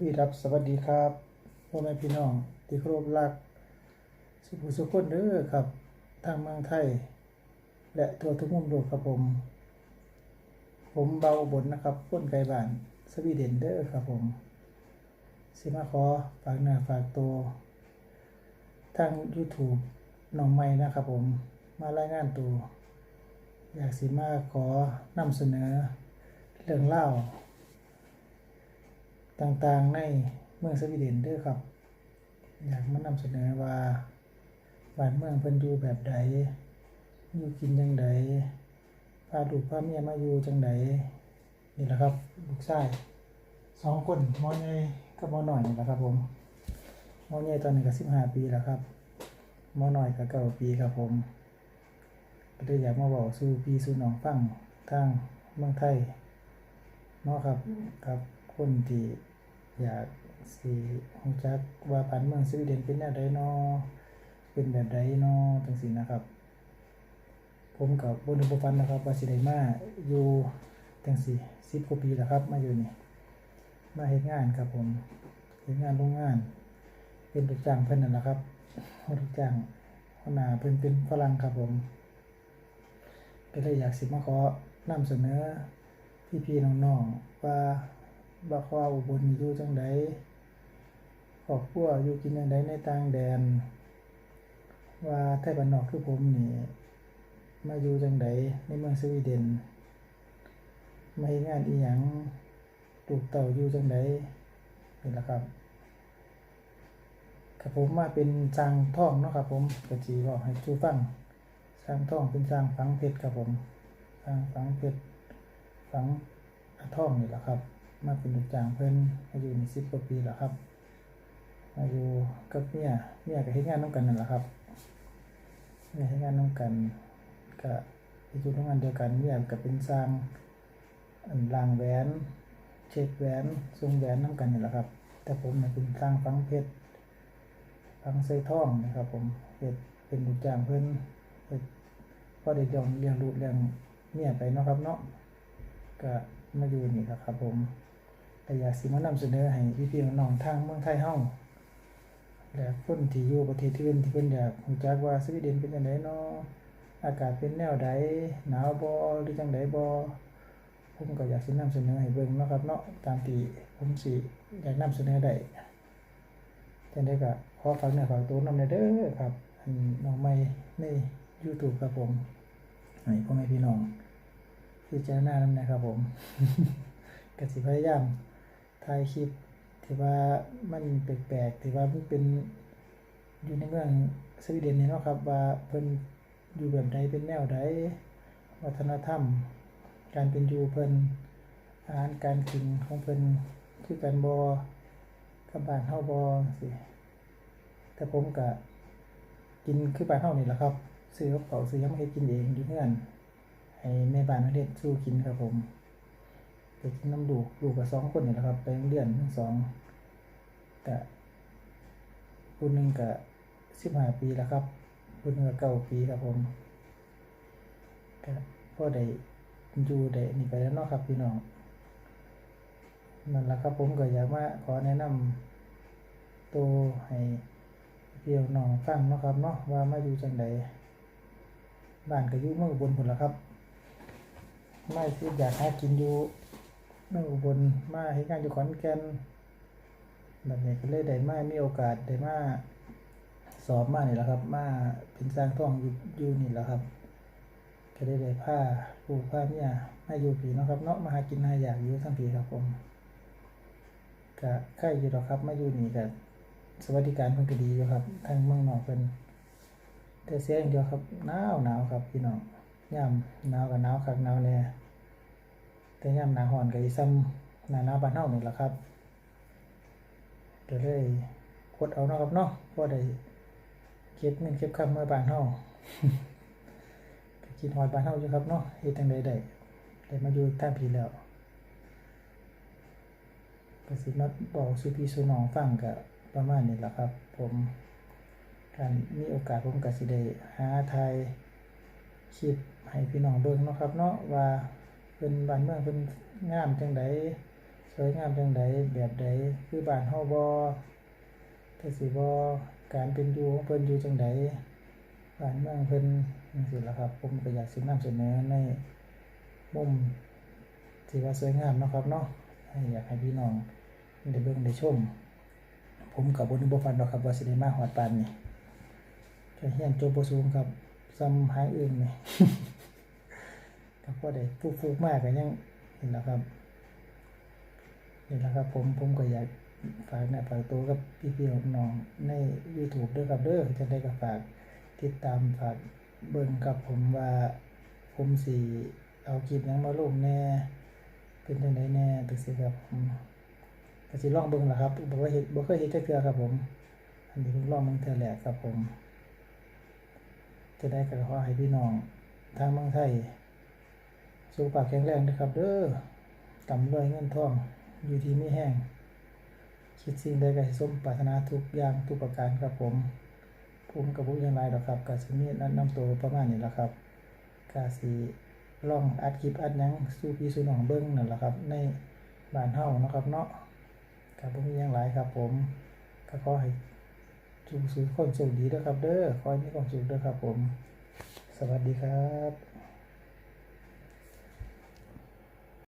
พี่ครับสวัสดีครับพ่อแม่พี่น้องที่เคารพรัก สุภุสุคนเด้อครับ ทางเมืองไทย และทั่วทุกมุมโลกครับผม ผมเบาบนนะครับพ้นไกลบ้านสวีเดนเด้อครับผมสิมาขอฝากเนื้อฝากตัวทาง YouTube น้องใหม่นะครับผมมารายงานตัว อยากสิมาขอนำเสนอ เรื่องเล่า ต่างๆในเมืองสวีเดนด้อครับ อยากมานำเสนอว่าบ้านเมืองเพิ่นอยู่แบบใดอยู่กินจังใดพาลูกพาเมียมาอยู่จังใดนี่แหละครับลูกชายสองคนมอใหญ่กับมอหน่อยนี่แหละครับผมมอใหญ่ตอนนี้ก็สิบห้าปีแล้วครับมอหน่อยก็เก้าปีครับผมก็เลยอยากมาบอกสู่พี่สู่น้องฟังทางเมืองไทยเนาะครับกับคนที่ อยากสิรู้จักว่าบ้านเมืองสวีเดนเป็นแนวใดเนาะเป็นแบบใดเนาะจังซี่นะครับ ผมกับบนึกบ่ฝันนะครับว่าสิได้มาอยู่จังซี่10กว่าปีแล้วครับมาอยู่นี่มาเฮ็ดงานครับผมเฮ็ดงานโรงงาน เป็นลูกจ้างเพิ่นนั่นแหละครับลูกจ้างหัวหน้าเพิ่นเป็นฝรั่งครับผมก็เลยอยากสิมาขอนำเสนอพี่ๆน้องๆว่า บาว่าอุบลอยู่จังใดครอบครัวอยู่กินจังใดในต่างแดน ว่าไทยบ้านนอกคือผมนี่มาอยู่จังใดในเมืองสวีเดนมาเฮ็ดงานอีหยังลูกเต้าอยู่จังใดนี่แหละครับครับผมมาเป็นจางท่องเนาะครับผมก็สิบอกให้ชูฟังจางท่องเป็นจางฝังเพชรครับผมจางฝังเพชรฝังท่องนี่แหละครับ มาเป็นลูกจ้างเพิ่นอายุนี่สิบกว่าปีแล้วครับมาอยู่กับเมียเมียก็เฮ็ดงานน้ำกันนั่นแหละครับเมียเฮ็ดงานน้ำกันก็อยู่โรงงานเดียวกันเมียก็เป็นสร้างอันล้างแหวนเช็คแหวนทรงแหวนน้ำกันนี่แหละครับ แต่ผมน่ะเป็นสร้างฝังเพชรฝังใส่ท่องนะครับ ผมเฮ็ดเป็นลูกจ้างเพิ่นเฮ็ดพอได้ยอมเลี้ยงลูกเลี้ยงเมียไปเนาะครับเนาะก็มาอยู่นี่ครับครับผม แต่อยากสิมานำเสนอให้พี่ๆน้องๆทางเมืองไทยเฮาและคนที่อยู่ประเทศอื่นที่เพิ่นอยากรู้จักว่าสวีเดนเป็นจังไดเนาะอากาศเป็นแนวใดหนาวบ่หรือจังไดบ่ผมก็อยากสินำเสนอให้เบิ่งเนาะครับเนาะตามที่ผมสิอยากนำเสนอได้จังไดก็ขอฝากเนื้อฝากตัวนำเด้อครับอันน้องใหม่ใน YouTube ครับผมให้พ่อแม่พี่น้องพิจารณานำนะครับผมก็สิพยายาม ถ่ายคลิปที่ว่ามันแปลกๆที่ว่ามันเป็นอยู่ในเมืองสวีเดนนี่เนาะครับ ว่าเพิ่นอยู่แบบใดเป็นแนวใดวัฒนธรรม การเป็นอยู่เพิ่นอาหารการกินของเพิ่นคือกันบ่กับบ้านเฮาบ่สิแต่ผมก็กินคือบ้านเฮานี่แหละครับซื้อกับเขาซื้อยังมาเฮ็ดกินเองอยู่เฮือนให้แม่บ้านประเทศสู้กินครับผม ไปกินน้ำลูกลูกับสองคนนี่แหละครับ ไปเรียนทั้งสองแต่คนหนึ่งก็สิบห้าปีแล้วครับคนหนึ่งก็เก้าปีครับผมก็พ่อได้อยู่ได้นี่ไปแล้วเนาะครับพี่น้องนั่นแหละครับผมก็อยากมาขอแนะนำตัวให้พี่น้องฟังเนาะครับเนาะว่ามาอยู่จังใดบ้านก็อยู่เมืองบนพุ่นละครับไม่คืออยากหากินอยู่ เมืองอุบลมาเฮ็ดงานอยู่ขอนแก่นแบบนี้ก็เลยได้มามีโอกาสได้มาสอบมานี่แหละครับ มาเป็นสร้างท่องอยู่อยู่นี่แหละครับ ก็ได้ได้ผ้าปูผ้าเมียมาอยู่ผีนะครับเนาะมาหากินหาอยากอยู่ทั้งผีครับผมก็ใครอยู่ดอกครับ มาอยู่นี่ก็สวัสดิการเพิ่นก็ดีอยู่ครับทางเมืองนอกเพิ่นแต่เสียอย่างเดียวครับหนาวหนาวครับพี่น้องยามหนาวกับหนาวคักหนาวแน่ แต่ยามหนาร้อนก็อีซ้ำหนาหนาบ้านเฮานี่แหละครับก็เลยกดเอาเนาะครับเนาะพอได้เก็บเงินเก็บคำเมื่อบ้านเฮาก็คิดฮอดบ้านเฮาอยู่ครับเนาะเฮ็ดจังไดได้ได้มาอยู่ทางพี่แล้วก็สิมาบอกสู่พี่สู่น้องฟังก็ประมาณนี้แหละครับ ผมการมีโอกาสผมก็สิได้หาทายคลิปให้พี่น้องเบิ่งเนาะครับเนาะว่า เป็นบ้านเมืองเป็นงามจังไดสสวยงามจังใดแบบใดคือบ้านเฮาบ่แต่สิบ่การเป็นอยู่ของเพิ่นอยู่จังใดบ้านเมืองเพิ่นจังซี่ล่ะครับ ผมก็อยากสินำเสนอในมุมที่ว่าสวยงามเนาะครับเนาะอยากให้พี่น้องได้เบิ่งได้ชม ผมก็บ่นึกบ่ฝันดอกครับว่าสิได้มาฮอดปานนี้ก็เฮียนจบบ่สูงครับซ้ำหางอื่นนี่ ก็พอได้ฟุกๆมากก็ยังเห็นแล้วครับนี่แหละครับผมผมก็อยากฝากเนี่ยฝากตัวกับพี่ๆน้องใน YouTube ด้วยครับเด้อจะได้ก็ฝากติดตามฝากเบิ่งกับผมว่าผมสิเอาคลิปหยังมาลงแน่เป็นจังไดแน่จังซี่ครับผมก็สิลองเบิ่งล่ะครับบ่ว่าเฮ็ดบ่เคยเฮ็ดเทื่อครับผม อันนี้เพิ่งลองเบิ่งเทื่อแรกครับผม จะได้ก็ขอให้พี่น้องทางเมืองไทย สุขภาพแข็งแรงนะครับเด้อต่ำรวยเงินทอง อยู่ที่ไม่แห้ง คิดสิ่งใดก็ให้สมปรารถนาทุกอย่างทุกประการครับผมผมกับผู้ยังไรดอกครับกาสิมีแนะนนำตัวประมาณนี้แหละครับกาสิลองอัดคลิปอัดยังสู้พี่สู้น้องเบิ้งนั่นแหละครับ ในบ้านเฮ้านะครับเนาะกับผมมีหยังหลายครับ ผมก็ขอให้ทุกสุขคนสุขดีเด้อครับ เด้อขอให้มีความสุขด้อครับผม สวัสดีครับ